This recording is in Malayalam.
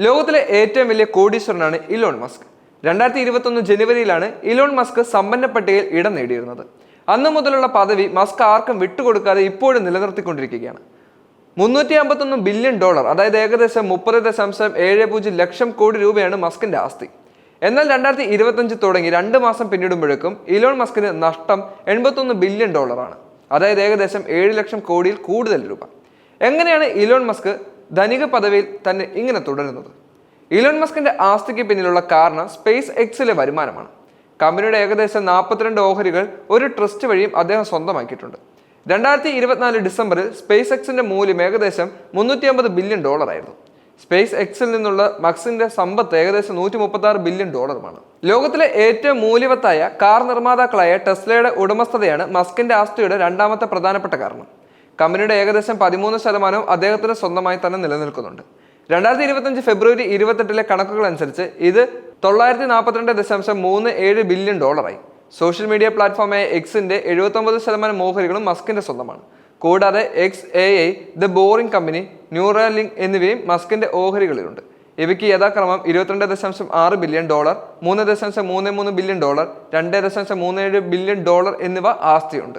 ലോകത്തിലെ ഏറ്റവും വലിയ കോടീശ്വരനാണ് ഇലോൺ മസ്ക്. രണ്ടായിരത്തി ഇരുപത്തൊന്ന് ജനുവരിയിലാണ് ഇലോൺ മസ്ക് സമ്പന്ന പട്ടികയിൽ ഇടം നേടിയിരുന്നത്. അന്നു മുതലുള്ള പദവി മസ്ക് ആർക്കും വിട്ടുകൊടുക്കാതെ ഇപ്പോഴും നിലനിർത്തിക്കൊണ്ടിരിക്കുകയാണ്. മുന്നൂറ്റി അമ്പത്തൊന്ന് ബില്യൺ ഡോളർ അതായത് ഏകദേശം മുപ്പത് ദശാംശം ഏഴ് പൂജ്യം ലക്ഷം കോടി രൂപയാണ് മസ്കിന്റെ ആസ്തി. എന്നാൽ രണ്ടായിരത്തി ഇരുപത്തഞ്ച് തുടങ്ങി രണ്ട് മാസം പിന്നിടുമ്പോഴേക്കും ഇലോൺ മസ്കിന് നഷ്ടം എൺപത്തൊന്ന് ബില്യൺ ഡോളറാണ്. അതായത് ഏകദേശം ഏഴ് ലക്ഷം കോടിയിൽ കൂടുതൽ രൂപ. എങ്ങനെയാണ് ഇലോൺ മസ്ക് ധനിക പദവിയിൽ തന്നെ ഇങ്ങനെ തുടരുന്നത്. ഇലോൺ മസ്കിന്റെ ആസ്തിക്ക് പിന്നിലുള്ള കാരണം സ്പേസ് എക്സിലെ വരുമാനമാണ്. കമ്പനിയുടെ ഏകദേശം നാൽപ്പത്തിരണ്ട് ഓഹരികൾ ഒരു ട്രസ്റ്റ് വഴിയും അദ്ദേഹം സ്വന്തമാക്കിയിട്ടുണ്ട്. രണ്ടായിരത്തി ഇരുപത്തിനാല് ഡിസംബറിൽ സ്പേസ് എക്സിന്റെ മൂല്യം ഏകദേശം മുന്നൂറ്റി അമ്പത് ബില്യൺ ഡോളർ ആയിരുന്നു സ്പേസ് എക്സിൽ നിന്നുള്ള മക്സിന്റെ സമ്പത്ത് ഏകദേശം നൂറ്റി മുപ്പത്തി ആറ് ബില്യൺ ഡോളറുമാണ്. ലോകത്തിലെ ഏറ്റവും മൂല്യവത്തായ കാർ നിർമ്മാതാക്കളായ ടെസ്ലയുടെ ഉടമസ്ഥതയാണ് മസ്കിന്റെ ആസ്തിയുടെ രണ്ടാമത്തെ പ്രധാനപ്പെട്ട കാരണം. കമ്പനിയുടെ ഏകദേശം പതിമൂന്ന് ശതമാനവും അദ്ദേഹത്തിന് സ്വന്തമായി തന്നെ നിലനിൽക്കുന്നുണ്ട്. രണ്ടായിരത്തി ഇരുപത്തഞ്ച് ഫെബ്രുവരി ഇരുപത്തെട്ടിലെ കണക്കുകൾ അനുസരിച്ച് ഇത് തൊള്ളായിരത്തി നാൽപ്പത്തിരണ്ട് ദശാംശം മൂന്ന് ഏഴ് ബില്യൺ ഡോളറായി. സോഷ്യൽ മീഡിയ പ്ലാറ്റ്ഫോമായ എക്സിന്റെ എഴുപത്തൊമ്പത് ശതമാനം ഓഹരികളും മസ്കിന്റെ സ്വന്തമാണ്. കൂടാതെ X A I the Boring Company Neuralink എന്നിവയും മസ്കിന്റെ ഓഹരികളിലുണ്ട്. ഇവയ്ക്ക് യഥാക്രമം ഇരുപത്തിരണ്ട് ദശാംശം ആറ് ബില്യൺ ഡോളർ മൂന്ന് ദശാംശം മൂന്ന് മൂന്ന് ബില്യൺ ഡോളർ രണ്ട് ദശാംശം മൂന്ന് ഏഴ് ബില്യൺ ഡോളർ എന്നിവ ആസ്തിയുണ്ട്.